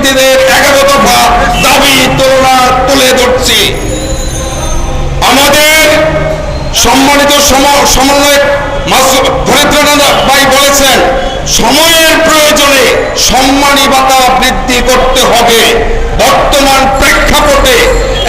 দুর্নীতিদের এগারো দফা দাবি তুলনা তুলে ধরছি। আমাদের সম্মানিত সম- সমন্বয়ক মাসুদ ভাই বলেছেন, সময়ের প্রয়োজনে সম্মানী ভাতা বৃদ্ধি করতে হবে। বর্তমান প্রেক্ষাপটে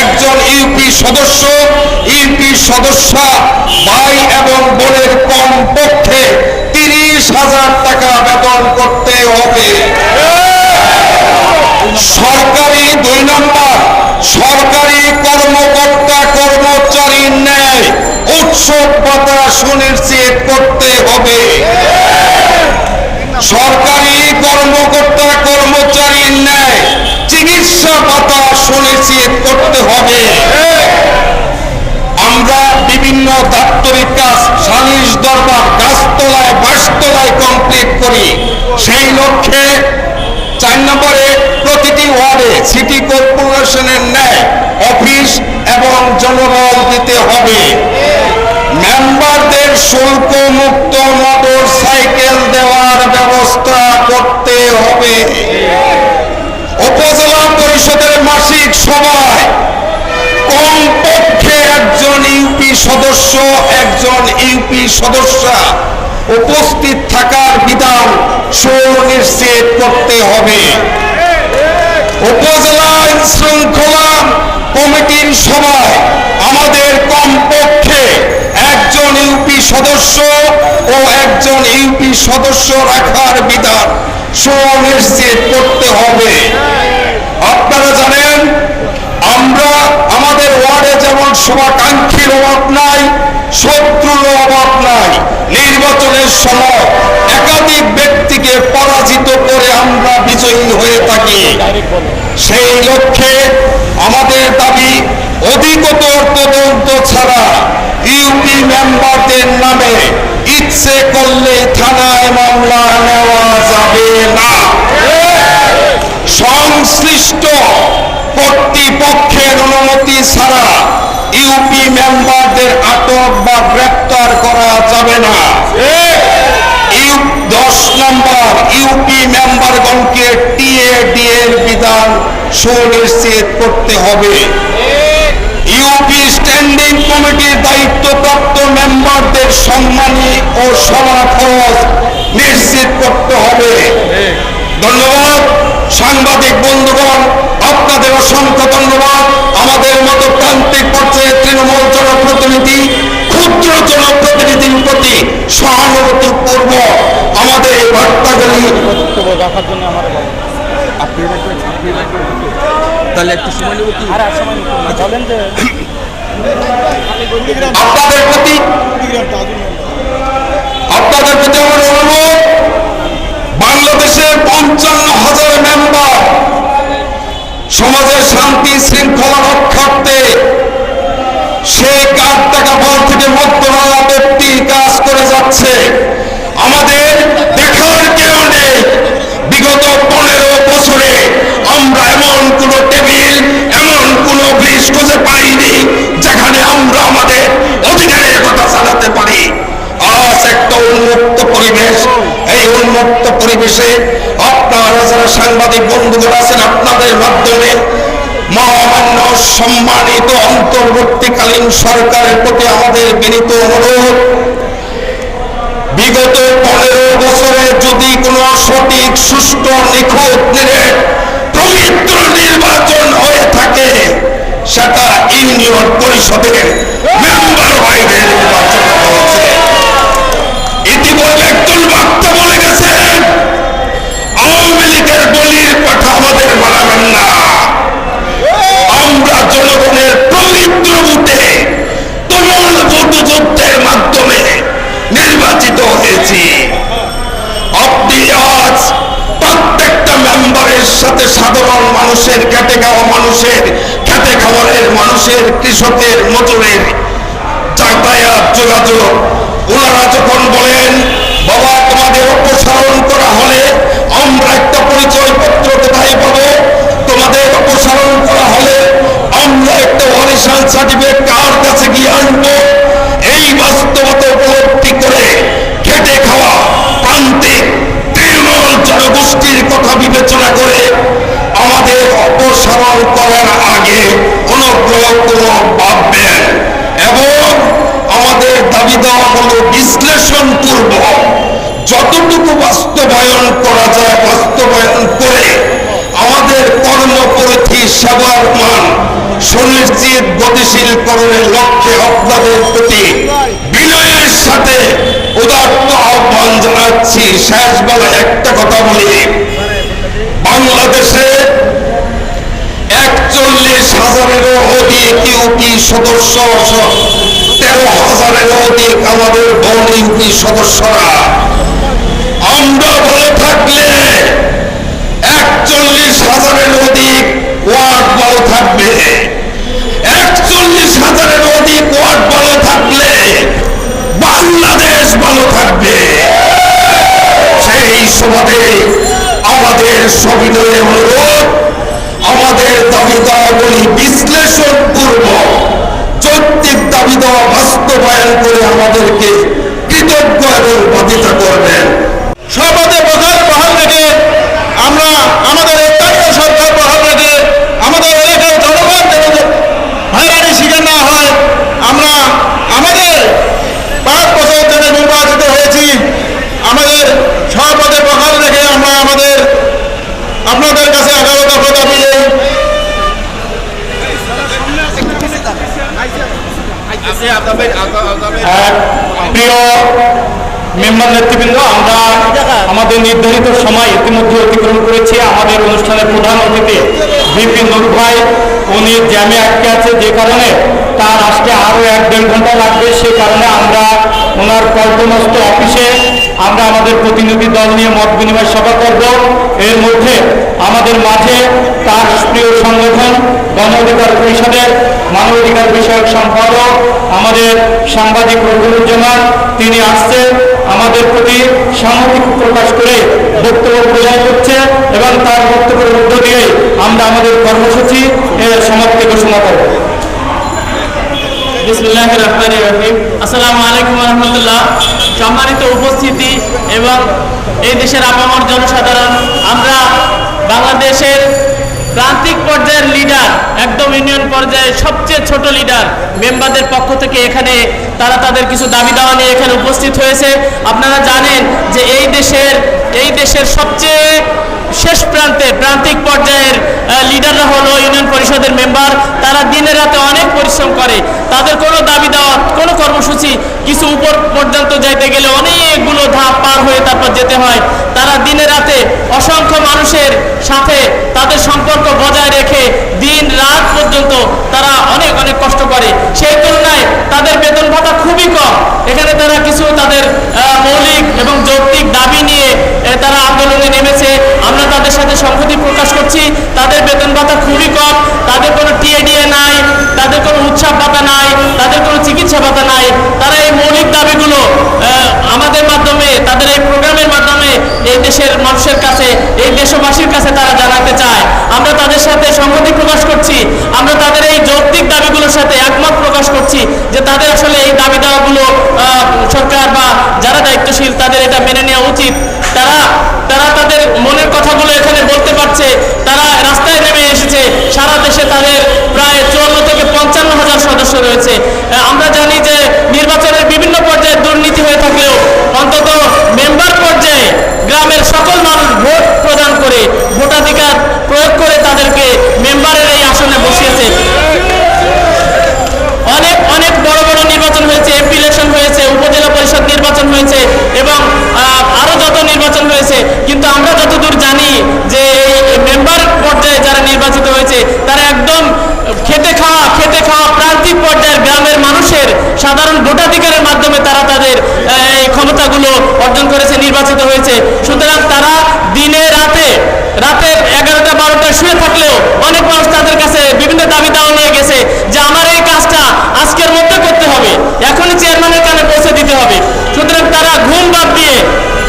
একজন ইউপি সদস্য ইউপি সদস্যা ভাই এবং বোনের কম পক্ষে তিরিশ হাজার টাকা বেতন করতে হবে সরকারি দুই নম্বর সরকারি কর্মকর্তা কর্মচারীর ন্যায় উৎসব ভাতা সুনিশ্চিত করতে হবে। সরকারি কর্মকর্তা, কর্মচারীর ন্যায় চিকিৎসা ভাতা সুনিশ্চিত করতে হবে। আমরা বিভিন্ন দাপ্তরিক কাজ সালিশ দরবার গাছতলায় বাসতলায় কমপ্লিট করি। সেই লক্ষ্যে চার নম্বরে প্রতিটি ওয়ার্ডে সিটি কর্পোরেশনের ন্যায় অফিস এবং জনবল দিতে হবে। মেম্বারদের শুল্ক মুক্ত মোটর সাইকেল দেওয়ার ব্যবস্থা করতে হবে। উপজেলা পরিষদের মাসিক সভায় কমপক্ষে একজন ইউপি সদস্য, একজন ইউপি সদস্যা উপস্থিত থাকার বিধান সুনিশ্চিত করতে হবে। উপজেলা আইন শৃঙ্খলা কমিটির সভায় আমাদের কমপক্ষে ইউপি সদস্য ও একজন ইউপি সদস্য রাখার বিধান সুনিশ্চিত করতে হবে। আপনারা জানেন, আমরা আমাদের ওয়ার্ডে যেমন শুভাকাঙ্ক্ষীর অভাব নাই, শত্রুর অভাব নাই, নির্বাচনের সময় একাধিক ব্যক্তিকে পরাজিত করে আমরা বিজয়ী হয়ে থাকি। সেই লক্ষ্যে আমাদের দাবি অধিকতর তদন্ত ছাড়া ইউপি নামে ইচ্ছে করলে থানায় মামলা নেওয়া যাবে না। সংশ্লিষ্ট কর্তৃপক্ষের অনুমতি ছাড়া ইউপি মেম্বারদের আটক বা গ্রেপ্তার করা যাবে না। দশ নম্বর ইউপি মেম্বারগণকে টিএডি এর বিধান সুনিশ্চিত করতে হবে। ইউপি স্ট্যান্ডিং কমিটির দায়িত্বপ্রাপ্ত মেম্বারদের ও খরচ নিশ্চিত করতে হবে। ধন্যবাদ সাংবাদিক বন্ধুগণ আপনাদের অসংখ্য ধন্যবাদ। আমাদের মতো প্রান্তিক পর্যায়ে তৃণমূল জনপ্রতিনিধি ক্ষুদ্র জনপ্রতিনিধির প্রতি সহানুভূতি পূর্ব আমাদের এই বার্তাগুলি। বক্তব্য রাখার জন্য আমার আপনি রাখবেন আপনি রাখবেন তাহলে একটু সময় নেব কি বলেন যে আপনাদের প্রতি আপনাদের প্রতি আমার অনুরোধ বাংলাদেশের পঞ্চান্ন হাজার মেম্বার সমাজের শান্তি শৃঙ্খলা এই উন্মুক্ত পরিবেশে আপনারা যারা সাংবাদিক বন্ধুগণ আছেন, আপনাদের মাধ্যমে মহামান্য সম্মানিত অন্তর্বর্তীকালীন সরকারের প্রতি আমাদের বিনীত অনুরোধ। বিগত পনেরো বছরে যদি কোনো সঠিক, সুষ্ঠু, নিখুঁত নিরেট পবিত্র নির্বাচন হয়ে থাকে, সেটা ইউনিয়ন পরিষদের মেম্বার বাইরে নির্বাচন মানুষের নতুনের যাতায়াত যোগাযোগ দাবি দেওয়া হলো বিশ্লেষণ পূর্ব। যতটুকু বাস্তবায়ন করা যায় বাস্তবায়ন করে আমাদের কর্মপরিধি সেবার মান সুনিশ্চিত গতিশীলকরণের লক্ষ্যে আপনাদের প্রতি বিনয়ের সাথে উদাত্ত আহ্বান জানাচ্ছি। শেষ বেলায় একটা কথা বলি। বাংলাদেশে একচল্লিশ হাজারেরও অধিক ইউপি সদস্য তেরো হাজারেরও অধিক আমাদের বন ইউপি আমরা ভালো থাকলে একচল্লিশ হাজারের অধিক ওয়ার্ড ভালো থাকবে। একচল্লিশ হাজারের অধিক ওয়ার্ড ভালো থাকলে বাংলাদেশ ভালো থাকবে। সেই সুবাদে আমাদের সবিনয় অনুরোধ, আমাদের দাবি দাওয়াগুলি বিশ্লেষণ পূর্বক যৌক্তিক দাবি দেওয়া বাস্তবায়ন করে আমাদেরকে কৃতজ্ঞ এবং বাধিতা করবেন। সর্বদে বহাল রেখে আমরা আমাদের স্থানীয় সরকার বহাল রেখে আমাদের এলাকার জনগণ যেন হয়রানির শিকার না হয় আমরা আমাদের পাঁচ বছর ধরে নির্বাচিত হয়েছি আমাদের সর্বদে বহাল রেখে আমরা আমাদের আপনাদের কাছে এগারো দফা দাবি এই প্রিয় মেম্বার নেতৃবৃন্দ, আমরা আমাদের নির্ধারিত সময় ইতিমধ্যে অতিক্রম করেছি। আমাদের অনুষ্ঠানের প্রধান অতিথি বিপি নুর ভাই, উনি জ্যামে আটকে আছে যে কারণে তার আজকে আরও এক দেড় ঘণ্টা লাগবে। সে কারণে আমরা ওনার কল্পনস্থ অফিসে আমরা আমাদের প্রতিনিধি দল নিয়ে মত বিনিময় সভা করব। এর মধ্যে আমাদের মাঝে তার প্রিয় সংগঠন গণ অধিকার পরিষদের মানবাধিকার বিষয়ক সম্পাদক আমাদের সাংবাদিক রঘুরুজ্জামান তিনি আসছেন, আমাদের প্রতি সামগ্রিক প্রকাশ করে বক্তব্য প্রদান করছে এবং তার বক্তব্যের মধ্য দিয়ে আমরা আমাদের কর্মসূচি এর সমাপ্তি ঘোষণা করব। বিসমুল্লাহ রহমান রহিম। আসসালামু আলাইকুম রহমতুল্লাহ। সম্মানিত উপস্থিতি এবং এই দেশের আপামর জনসাধারণ, আমরা বাংলাদেশের প্রান্তিক পর্যায়ের লিডার একদম ইউনিয়ন পর্যায়ে সবচেয়ে ছোট লিডার মেম্বারদের পক্ষ থেকে এখানে তারা তাদের কিছু দাবি দাওয়া নিয়ে এখানে উপস্থিত হয়েছে। আপনারা জানেন যে এই দেশের এই দেশের সবচেয়ে শেষ প্রান্তে, প্রান্তিক পর্যায়ের লিডাররা হলো ইউনিয়ন পরিষদের মেম্বার তারা দিনে রাতে অনেক পরিশ্রম করে। তাদের কোনো দাবি দেওয়া, কোনো কর্মসূচি কিছু উপর পর্যন্ত যাইতে গেলে অনেকগুলো ধাপ পার হয়ে তারপর যেতে হয়। তারা দিনে রাতে অসংখ্য মানুষের সাথে তাদের সম্পর্ক বজায় রেখে দিন রাত পর্যন্ত তারা অনেক অনেক কষ্ট করে। সেই তুলনায় তাদের বেতন ভাতা খুবই কম। এখানে তারা কিছু তাদের মৌলিক এবং যৌক্তিক দাবি নিয়ে তারা আন্দোলনে নেমেছে। আমরা তাদের সাথে সংহতি প্রকাশ করছি। তাদের বেতন ভাতা খুবই কম। তাদের কোনো টিএডিএ নাই, তাদের কোনো উৎসাহ ভাতা নাই, তাদের কোনো চিকিৎসা ভাতা নাই। তারা এই মৌলিক দাবিগুলো আমাদের মাধ্যমে, তাদের এই প্রোগ্রামের মাধ্যমে এই দেশের মানুষের কাছে, এই দেশবাসীর কাছে তারা জানাতে চায় আমরা তাদের সাথে সংহতি প্রকাশ করছি। আমরা তাদের এই যৌক্তিক দাবিগুলোর সাথে একমত প্রকাশ করছি যে তাদের আসলে এই দাবি দাওয়াগুলো আহ, সরকার বা যারা দায়িত্বশীল তাদের এটা মেনে নেওয়া উচিত তারা তারা তাদের মনের কথাগুলো এখানে বলতে পারছে তারা রাস্তায় নেমে এসেছে সারা দেশে তাদের প্রায় চুয়ান্ন থেকে পঞ্চান্ন হাজার সদস্য রয়েছে আহ, আমরা জানি যে নির্বাচনের বিভিন্ন পর্যায়ে দুর্নীতি হয়ে থাকলেও অন্তত মেম্বার পর্যায়ে গ্রামের সকল মানুষ ভোট প্রদান করে ভোটাধিকার প্রয়োগ করে তাদেরকে মেম্বারের এই আসনে বসিয়েছে অনেক অনেক বড় বড় নির্বাচন হয়েছে এমপি ইলেকশন হয়েছে উপজেলা পরিষদ নির্বাচন হয়েছে এবং আহ, আরও যত নির্বাচন হয়েছে কিন্তু আমরা যতদূর জানি যে এই মেম্বার পর্যায়ে যারা নির্বাচিত হয়েছে তারা একদম খেটে খাওয়া খেটে খাওয়া প্রান্তিক পর্যায়ের গ্রামের মানুষের সাধারণ ভোটাধিকারের মাধ্যমে তারা তাদের এই ক্ষমতাগুলো অর্জন করেছে, নির্বাচিত হয়েছে। সুতরাং তারা দিনে রাতে রাতের এগারোটা বারোটা শুয়ে থাকলেও অনেক মানুষ তাদের কাছে বিভিন্ন দাবি দাওয়া নিয়ে গেছে যে আমার এই কাজটা আজকের মধ্যে করতে হবে এখনই চেয়ারম্যানের কানে পৌঁছে দিতে হবে সুতরাং তারা ঘুম বাদ দিয়ে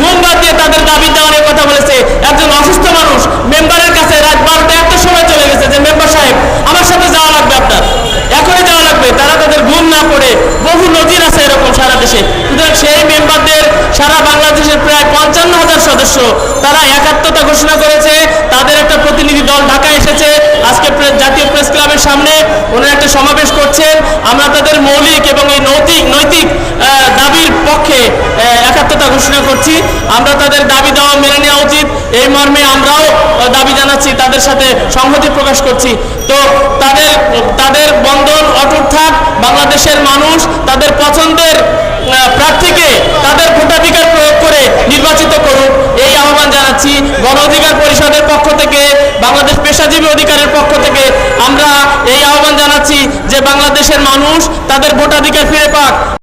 ঘুম বাদ দিয়ে তাদের দাবি দেওয়া নিয়ে কথা বলেছে একজন অসুস্থ মানুষ মেম্বারের কাছে রাত বারোটা একটা সময় চলে গেছে যে মেম্বার সাহেব আমার সাথে যাওয়া লাগবে আপনার এখনই যাওয়া লাগবে তারা তাদের ঘুম না পড়ে বহু নজির আছে এরকম সারা দেশে সেই মেম্বারদের সারা বাংলাদেশের প্রায় পঞ্চান্ন হাজার সদস্য তারা একাত্মতা ঘোষণা করেছে। তাদের একটা প্রতিনিধি দল ঢাকায় এসেছে। আজকে জাতীয় প্রেস ক্লাবের সামনে ওনারা একটা সমাবেশ করছেন। আমরা তাদের মৌলিক এবং এই নৈতিক নৈতিক আহ, করছি। আমরা তাদের দাবি দেওয়া মেনে নেওয়া উচিত। এই মর্মে আমরাও দাবি জানাচ্ছি তাদের সাথে সংহতি প্রকাশ করছি। তো তাদের তাদের বন্ধন অটুট থাক। বাংলাদেশের মানুষ তাদের পছন্দের প্রার্থীকে তাদের ভোটাধিকার প্রয়োগ করে নির্বাচিত করুক। এই আহ্বান জানাচ্ছি গণ অধিকার পরিষদের পক্ষ থেকে, বাংলাদেশ পেশাজীবী অধিকারের পক্ষ থেকে। আমরা এই আহ্বান জানাচ্ছি যে বাংলাদেশের মানুষ তাদের ভোটাধিকার ফিরে পাক।